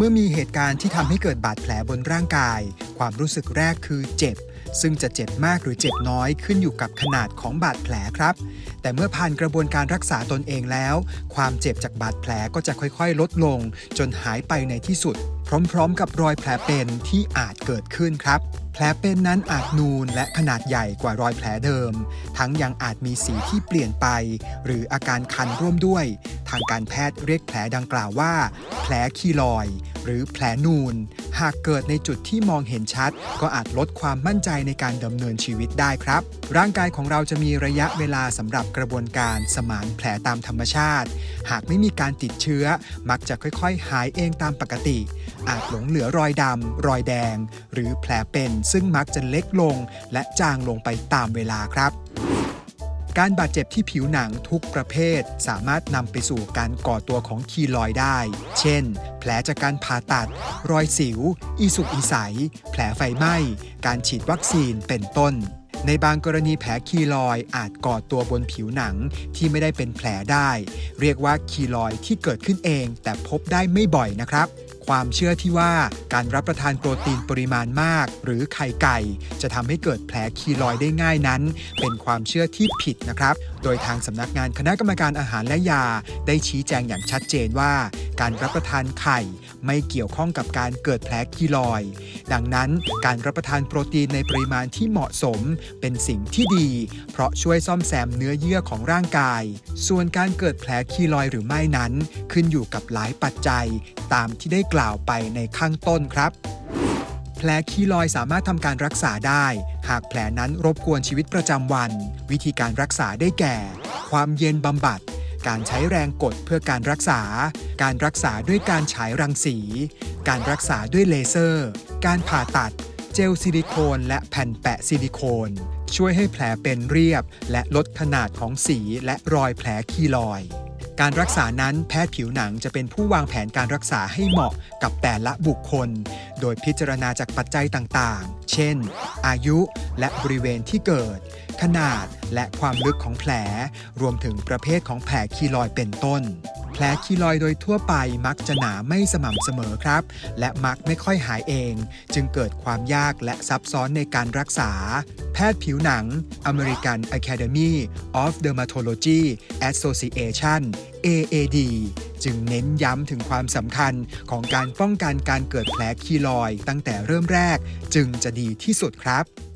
เมื่อมีเหตุการณ์ที่ทำให้เกิดบาดแผลบนร่างกาย ความรู้สึกแรกคือเจ็บ ซึ่งจะเจ็บมากหรือเจ็บน้อยขึ้นอยู่กับขนาดของบาดแผลครับ แต่เมื่อผ่านกระบวนการรักษาตนเองแล้ว ความเจ็บจากบาดแผลก็จะค่อยๆ ลดลง จนหายไปในที่สุด พร้อมๆ กับรอยแผลเป็นที่อาจเกิดขึ้นครับ แผลเป็นนั้นอาจนูนและขนาดใหญ่กว่ารอยแผลเดิม ทั้งยังอาจมีสีที่เปลี่ยนไป หรืออาการคันร่วมด้วย ทางการแพทย์เรียกแผลดังกล่าวว่า แผลคีลอยด์ หรือแผลนูน หากเกิดในจุดที่มองเห็นชัด ก็อาจลดความมั่นใจในการดำเนินชีวิตได้ครับ ร่างกายของเราจะมีระยะเวลาสำหรับกระบวนการสมานแผลตามธรรมชาติ หากไม่มีการติดเชื้อ มักจะค่อยๆ หายเองตามปกติ อาจหลงเหลือรอยดำรอยแดง หรือแผลเป็นซึ่งมักจะเล็กลง และจางลงไปตามเวลาครับ การบาดเจ็บที่ผิวหนังทุกประเภท สามารถนำไปสู่การก่อตัวของคีลอยได้ เช่น แผลจากการผ่าตัด รอยสิว อีสุกอีใส แผลไฟไหม้ การฉีดวัคซีนเป็นต้น ในบางกรณีแผลคีลอยอาจก่อตัวบนผิวหนังที่ไม่ได้เป็นแผลได้ เรียกว่าคีลอยที่เกิดขึ้นเองแต่พบได้ไม่บ่อยนะครับ ความเชื่อที่ว่าการรับประทานโปรตีนปริมาณมาก หรือไข่ไก่ จะทำให้เกิดแผลคีลอยได้ง่ายนั้น เป็นความเชื่อที่ผิดนะครับ โดยทางสำนักงานคณะกรรมการอาหารและยา ได้ชี้แจงอย่างชัดเจนว่า การรับประทานไข่ ไม่เกี่ยวข้องกับการเกิดแผลคีลอย ดังนั้นการรับประทานโปรตีนในปริมาณที่เหมาะสมเป็นสิ่งที่ดี เพราะช่วยซ่อมแซมเนื้อเยื่อของร่างกาย ส่วนการเกิดแผลคีลอยหรือไม่นั้น ขึ้นอยู่กับหลายปัจจัย ตามที่ได้กล่าวไปในข้างต้นครับแผลคีลอยสามารถทำการรักษาได้ หากแผลนั้นรบกวนชีวิตประจำวัน วิธีการรักษาได้แก่ ความเย็นบำบัด การใช้แรงกดเพื่อการรักษา การรักษาด้วยการฉายรังสี การรักษาด้วยเลเซอร์ การผ่าตัด เจลซิลิโคน และแผ่นแปะซิลิโคน ช่วยให้แผลเป็นเรียบ และลดขนาดของสีและรอยแผลคีลอย การรักษานั้นแพทย์ผิวหนังจะเป็นผู้วางแผนการรักษาให้เหมาะกับแต่ละบุคคล โดยพิจารณาจากปัจจัยต่างๆ เช่น อายุและบริเวณที่เกิด ขนาดและความลึกของแผล รวมถึงประเภทของแผลคีลอยเป็นต้น ลคีลอยโดยทั่วไปมักจะหนาไม่สม่ำเสมอครับ และมักไม่ค่อยหายเอง จึงเกิดความยากและซับซ้อนในการรักษา แพทย์ผิวหนัง American Academy of Dermatology Association AAD จึงเน้นย้ำถึงความสำคัญของการป้องกันการเกิดแผลคีลอยตั้งแต่เริ่มแรก จึงจะดีที่สุดครับ